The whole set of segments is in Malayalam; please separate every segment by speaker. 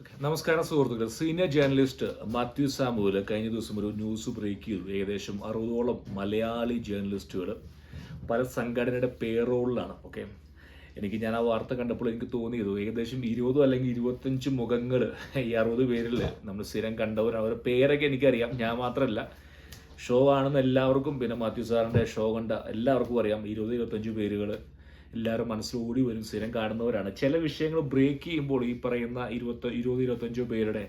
Speaker 1: നമസ്കാരം സുഹൃത്തുക്കളെ. സീനിയർ ജേർണലിസ്റ്റ് മാത്യു സാമുവൽ കഴിഞ്ഞ ദിവസം ഒരു ന്യൂസ് ബ്രേക്ക് ചെയ്തു. ഏകദേശം അറുപതോളം മലയാളി ജേർണലിസ്റ്റുകൾ പല സംഘടനയുടെ പേറോളിലാണ്. ഓക്കെ എനിക്ക് ഞാൻ ആ വാർത്ത കണ്ടപ്പോൾ എനിക്ക് തോന്നിയത് ഏകദേശം ഇരുപതോ അല്ലെങ്കിൽ ഇരുപത്തഞ്ച് മുഖങ്ങൾ ഈ അറുപത് പേരിൽ നമ്മൾ സ്ഥിരം കണ്ടവർ അവരുടെ പേരൊക്കെ എനിക്കറിയാം. ഞാൻ മാത്രമല്ല ഷോ ആണെന്ന് എല്ലാവർക്കും പിന്നെ മാത്യു സാറിന്റെ ഷോ കണ്ട എല്ലാവർക്കും അറിയാം. ഇരുപത് ഇരുപത്തഞ്ച് പേരുകൾ എല്ലാവരും മനസ്സിലോടി വരും സ്ഥിരം കാണുന്നവരാണ്. ചില വിഷയങ്ങൾ ബ്രേക്ക് ചെയ്യുമ്പോൾ ഈ പറയുന്ന ഇരുപത്തി ഇരുപത് ഇരുപത്തഞ്ചോ പേരുടെ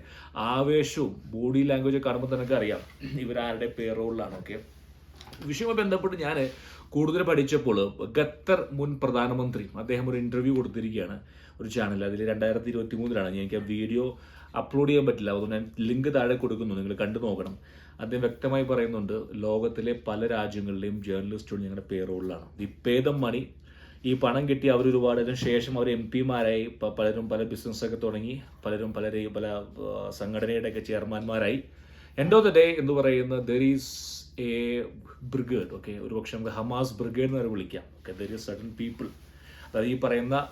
Speaker 1: ആവേശവും ബോഡി ലാംഗ്വേജ് കാണുമ്പോൾ തന്നെ അറിയാം ഇവരാരുടെ പേറോളിലാണ് ഓക്കെ വിഷയവുമായി ബന്ധപ്പെട്ട് ഞാൻ കൂടുതൽ പഠിച്ചപ്പോൾ ഖത്തർ മുൻ പ്രധാനമന്ത്രി അദ്ദേഹം ഒരു ഇന്റർവ്യൂ കൊടുത്തിരിക്കുകയാണ് ഒരു ചാനൽ അതിൽ രണ്ടായിരത്തി ഇരുപത്തി മൂന്നിലാണ് എനിക്ക് ആ വീഡിയോ അപ്ലോഡ് ചെയ്യാൻ പറ്റില്ല. അതുകൊണ്ട് ഞാൻ ലിങ്ക് താഴെ കൊടുക്കുന്നു. നിങ്ങൾ കണ്ടു നോക്കണം. അദ്ദേഹം വ്യക്തമായി പറയുന്നുണ്ട് ലോകത്തിലെ പല രാജ്യങ്ങളിലെയും ജേർണലിസ്റ്റുകൾ ഞങ്ങളുടെ പേറോളിലാണ് ദി പേ മണി ഈ പണം കിട്ടി അവർ ഒരുപാട് ശേഷം അവർ എം പിമാരായി പലരും പല ബിസിനസ്സൊക്കെ തുടങ്ങി പലരും പലരെയും പല സംഘടനയുടെ സംഘടനയുടെയൊക്കെ ചെയർമാൻമാരായി. എൻഡ് ഓഫ് ദ ഡേ എന്ന് പറയുന്ന there is a brigade okay ഒരു പക്ഷെ നമുക്ക് ഹമാസ് ബ്രിഗേഡ് എന്ന് വിളിക്കാം okay there is certain people അതായത് ഈ പറയുന്ന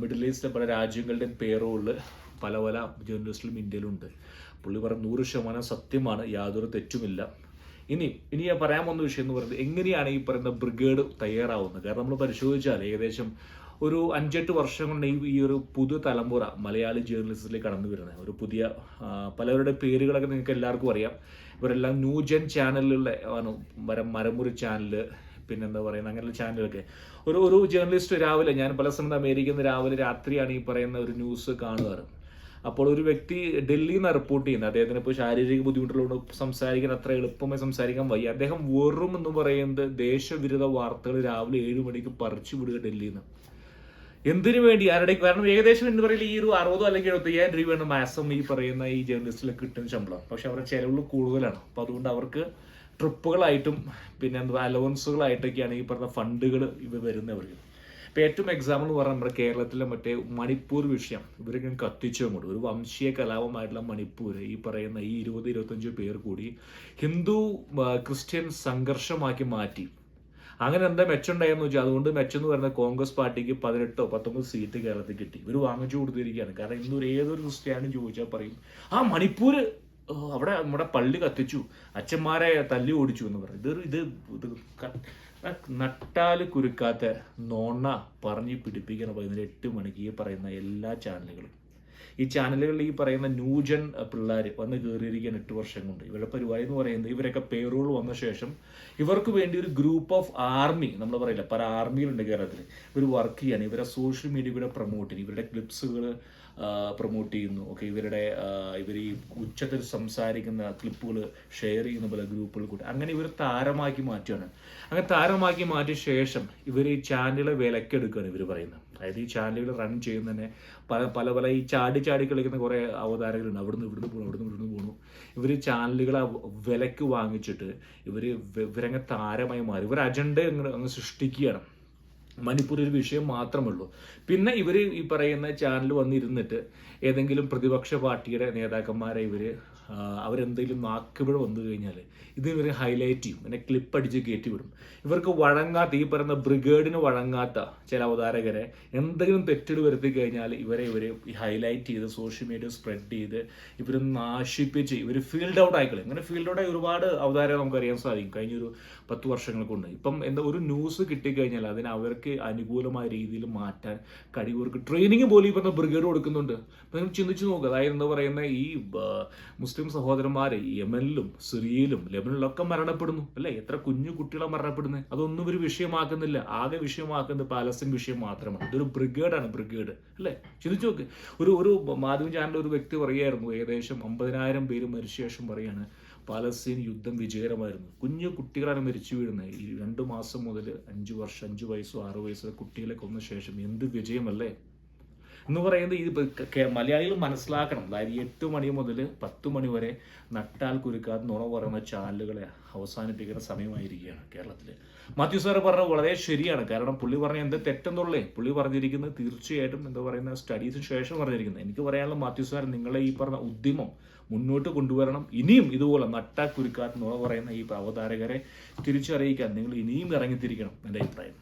Speaker 1: മിഡിൽ ഈസ്റ്റിലെ പല രാജ്യങ്ങളുടെയും പേരുകളിൽ പല പല ജേർണലിസ്റ്റിലും ഇന്ത്യയിലുണ്ട്. പുള്ളി പറഞ്ഞ നൂറ് ശതമാനം സത്യമാണ് യാതൊരു തെറ്റുമില്ല. ഇനി ഇനി ഞാൻ പറയാൻ പോകുന്ന വിഷയം എന്ന് പറയുന്നത് എങ്ങനെയാണ് ഈ പറയുന്ന ബ്രിഗേഡ് തയ്യാറാവുന്നത്? കാരണം നമ്മൾ പരിശോധിച്ചാൽ ഏകദേശം ഒരു അഞ്ചെട്ട് വർഷം കൊണ്ട് ഈ ഒരു പുതു തലമുറ മലയാളി ജേർണലിസത്തിലേക്ക് കടന്നു വരുന്നത്. ഒരു പുതിയ പലവരുടെ പേരുകളൊക്കെ നിങ്ങൾക്ക് എല്ലാവർക്കും അറിയാം. ഇവരെല്ലാം ന്യൂജൻ ചാനലിലുള്ള ആണ് മരം മരമുറി ചാനൽ പിന്നെന്താ പറയുന്നത് അങ്ങനെയുള്ള ചാനലൊക്കെ. ഒരു ഒരു ജേർണലിസ്റ്റ് രാവിലെ ഞാൻ പല സമയത്ത് അമേരിക്കയിൽ നിന്ന് രാവിലെ രാത്രിയാണ് ഈ പറയുന്ന ഒരു ന്യൂസ് കാണുക അപ്പോൾ ഒരു വ്യക്തി ഡൽഹിയിൽ നിന്ന് റിപ്പോർട്ട് ചെയ്യുന്നത് അദ്ദേഹത്തിന് ഇപ്പോൾ ശാരീരിക ബുദ്ധിമുട്ടുള്ളതുകൊണ്ട് സംസാരിക്കാൻ അത്ര എളുപ്പമായി സംസാരിക്കാൻ വയ്യ. അദ്ദേഹം വെറും എന്ന് പറയുന്നത് ദേശവിരുദ്ധ വാർത്തകൾ രാവിലെ ഏഴ് മണിക്ക് പറിച്ചു വിടുക ഡൽഹിയിൽ നിന്ന് എന്തിനു വേണ്ടി? ആരുടെ? കാരണം ഏകദേശം എന്ന് പറയുന്നത് ഈ ഒരു അറുപതോ അല്ലെങ്കിൽ എഴുപത്തയ്യായിരം രൂപയാണ് മാസം ഈ പറയുന്ന ഈ ജേർണലിസ്റ്റിലെ കിട്ടുന്ന ശമ്പളം. പക്ഷെ അവരുടെ ചെലവുകൾ കൂടുതലാണ്. അപ്പോൾ അതുകൊണ്ട് അവർക്ക് ട്രിപ്പുകളായിട്ടും പിന്നെ എന്താ അലവൻസുകളായിട്ടൊക്കെയാണ് ഈ പറഞ്ഞ ഫണ്ടുകൾ ഇവ വരുന്നവർക്ക് ഇപ്പൊ ഏറ്റവും എക്സാമ്പിൾ എന്ന് പറഞ്ഞാൽ നമ്മുടെ കേരളത്തിലെ മറ്റേ മണിപ്പൂർ വിഷയം. ഇവരൊക്കെ കത്തിച്ചു അങ്ങോട്ട് ഒരു വംശീയ കലാപമായിട്ടുള്ള മണിപ്പൂർ ഈ പറയുന്ന ഈ ഇരുപത് ഇരുപത്തഞ്ച് പേർ കൂടി ഹിന്ദു ക്രിസ്ത്യൻ സംഘർഷമാക്കി മാറ്റി. അങ്ങനെ എന്താ മെച്ചുണ്ടായെന്ന് വെച്ചാൽ അതുകൊണ്ട് മെച്ചം എന്ന് പറയുന്ന കോൺഗ്രസ് പാർട്ടിക്ക് പതിനെട്ടോ പത്തൊമ്പത് സീറ്റ് കേരളത്തിൽ കിട്ടി. ഇവർ വാങ്ങിച്ചു കൊടുത്തിരിക്കുകയാണ്. കാരണം ഇന്നൊരു ഏതൊരു ക്രിസ്ത്യാനും ചോദിച്ചാൽ പറയും ആ മണിപ്പൂര് ഓ, അവിടെ നമ്മുടെ പള്ളി കത്തിച്ചു. അച്ഛന്മാരെ തല്ലി ഓടിച്ചു എന്ന് പറയും ഇതൊരു ഇത് ഇത് നട്ടാൽ കുരുക്കാത്ത നോണ പറഞ്ഞ് പിടിപ്പിക്കണം വൈകുന്നേരം എട്ട് മണിക്ക് ഈ പറയുന്ന എല്ലാ ചാനലുകളും ഈ ചാനലുകളിൽ ഈ പറയുന്ന ന്യൂജൻ പിള്ളേർ വന്ന് കയറിയിരിക്കാൻ എട്ട് വർഷം കൊണ്ട്. ഇവരുടെ പരിപാടി എന്ന് പറയുന്നത് ഇവരൊക്കെ പേറോൾ വന്ന ശേഷം ഇവർക്ക് വേണ്ടി ഒരു ഗ്രൂപ്പ് ഓഫ് ആർമി നമ്മൾ പറയില്ല പല ആർമിയിലുണ്ട് കേരളത്തിൽ ഇവർ വർക്ക് ചെയ്യാണ്. ഇവരെ സോഷ്യൽ മീഡിയ കൂടെ പ്രൊമോട്ട് ചെയ്യും. ഇവരുടെ ക്ലിപ്സുകൾ പ്രൊമോട്ട് ചെയ്യുന്നു. ഓക്കെ ഇവരുടെ ഇവർ ഈ ഉച്ചത്തിൽ സംസാരിക്കുന്ന ക്ലിപ്പുകൾ ഷെയർ ചെയ്യുന്ന പല ഗ്രൂപ്പുകൾ കൂടി. അങ്ങനെ ഇവർ താരമാക്കി മാറ്റുകയാണ്. അങ്ങനെ താരമാക്കി മാറ്റിയ ശേഷം ഇവർ ഈ ചാനലുകളെ വിലക്കെടുക്കുകയാണ് ഇവർ പറയുന്നത്. അതായത് ഈ ചാനലുകൾ റൺ ചെയ്യുന്ന തന്നെ പല പല പല ഈ ചാടി ചാടി കളിക്കുന്ന കുറേ അവതാരകരുണ്ട്. അവിടുന്ന് ഇവിടുന്ന് പോകണം അവിടുന്ന് ഇവിടുന്ന് പോകണു ഇവർ ചാനലുകളെ വിലക്ക് വാങ്ങിച്ചിട്ട് ഇവർ ഇവരങ്ങ് താരമായി മാറി. ഇവർ അജണ്ട അങ്ങ് സൃഷ്ടിക്കുകയാണ്. മണിപ്പൂർ ഒരു വിഷയം മാത്രമേ ഉള്ളൂ പിന്നെ ഇവർ ഈ പറയുന്ന ചാനൽ വന്നിരുന്നിട്ട് ഏതെങ്കിലും പ്രതിപക്ഷ പാർട്ടിയുടെ നേതാക്കന്മാരെ ഇവർ അവരെന്തെങ്കിലും നാക്കുപിഴ വന്നു കഴിഞ്ഞാൽ ഇത് ഇവർ ഹൈലൈറ്റ് ചെയ്യും. പിന്നെ ക്ലിപ്പ് അടിച്ച് കയറ്റി വിടും ഇവർക്ക് വഴങ്ങാത്ത ഈ പറയുന്ന ബ്രിഗേഡിന് വഴങ്ങാത്ത ചില അവതാരകരെ എന്തെങ്കിലും തെറ്റിട് വരുത്തി കഴിഞ്ഞാൽ ഇവരെ ഇവർ ഹൈലൈറ്റ് ചെയ്ത് സോഷ്യൽ മീഡിയ സ്പ്രെഡ് ചെയ്ത് ഇവർ നാശിപ്പിച്ച് ഇവർ ഫീൽഡ് ഔട്ട് ആയിക്കളെ അങ്ങനെ ഫീൽഡ് ഔട്ട് ആയി ഒരുപാട് അവതാരകൾ നമുക്ക് അറിയാൻ സാധിക്കും കഴിഞ്ഞൊരു പത്ത് വർഷങ്ങൾ കൊണ്ട്. ഇപ്പം എന്താ ഒരു ന്യൂസ് കിട്ടിക്കഴിഞ്ഞാൽ അതിന് അവർക്ക് അനുകൂലമായ രീതിയിൽ മാറ്റാൻ കഴിവർക്ക് ട്രെയിനിങ് പോലും ഇപ്പം ബ്രിഗേഡ് കൊടുക്കുന്നുണ്ട്. അപ്പം നിങ്ങൾ ചിന്തിച്ച് നോക്കുക അതായത് എന്താ പറയുന്ന ഈ ആ, മുസ്ലിം സഹോദരന്മാരെ യമനിലും സിറിയയിലും ലെബനിലൊക്കെ മരണപ്പെടുന്നു. അല്ലെ? എത്ര കുഞ്ഞു കുട്ടികളെ മരണപ്പെടുന്നത് അതൊന്നും ഒരു വിഷയമാക്കുന്നില്ല. ആകെ വിഷയമാക്കുന്നത് പാലസ്തീൻ വിഷയം മാത്രമാണ്. ഇതൊരു ബ്രിഗേഡാണ് ബ്രിഗേഡ്. അല്ലേ? ചിന്തിച്ചു നോക്ക്. ഒരു ഒരു മാധ്യമ ചാനലിൽ ഒരു വ്യക്തി പറയുമായിരുന്നു ഏകദേശം അമ്പതിനായിരം പേര് മരിച്ച ശേഷം പറയാണ് പാലസ്തീൻ യുദ്ധം വിജയകരമായിരുന്നു. കുഞ്ഞു കുട്ടികളാണ് മരിച്ചു വീഴുന്നത് ഈ രണ്ട് മാസം മുതൽ അഞ്ച് വർഷം അഞ്ച് വയസ്സോ ആറ് വയസ്സോ കുട്ടികളെ കൊന്ന ശേഷം എന്ത് വിജയമല്ലേ? എന്ന് പറയുന്നത് ഇത് മലയാളികൾ മനസ്സിലാക്കണം. അതായത് എട്ട് മണി മുതൽ പത്ത് മണി വരെ നട്ടാൽ കുരുക്കാത്ത നുണ പറയുന്ന ചാനലുകളെ അവസാനിപ്പിക്കുന്ന സമയമായിരിക്കുകയാണ് കേരളത്തിൽ മാത്യു സാറ് പറഞ്ഞത് വളരെ ശരിയാണ്. കാരണം പുള്ളി പറഞ്ഞ എന്ത് തെറ്റെന്നുള്ളേ. പുള്ളി പറഞ്ഞിരിക്കുന്നത് തീർച്ചയായിട്ടും എന്താ പറയുന്ന സ്റ്റഡീസിന് ശേഷം പറഞ്ഞിരിക്കുന്നത്. എനിക്ക് പറയാനുള്ള മാത്യു സാർ നിങ്ങളെ ഈ പറഞ്ഞ ഉദ്യമം മുന്നോട്ട് കൊണ്ടുവരണം. ഇനിയും ഇതുപോലെ നട്ടാ കുരുക്കാത്ത നുണ പറയുന്ന ഈ അവതാരകരെ തിരിച്ചറിയിക്കാൻ നിങ്ങൾ ഇനിയും ഇറങ്ങിത്തിരിക്കണം എന്റെ അഭിപ്രായം.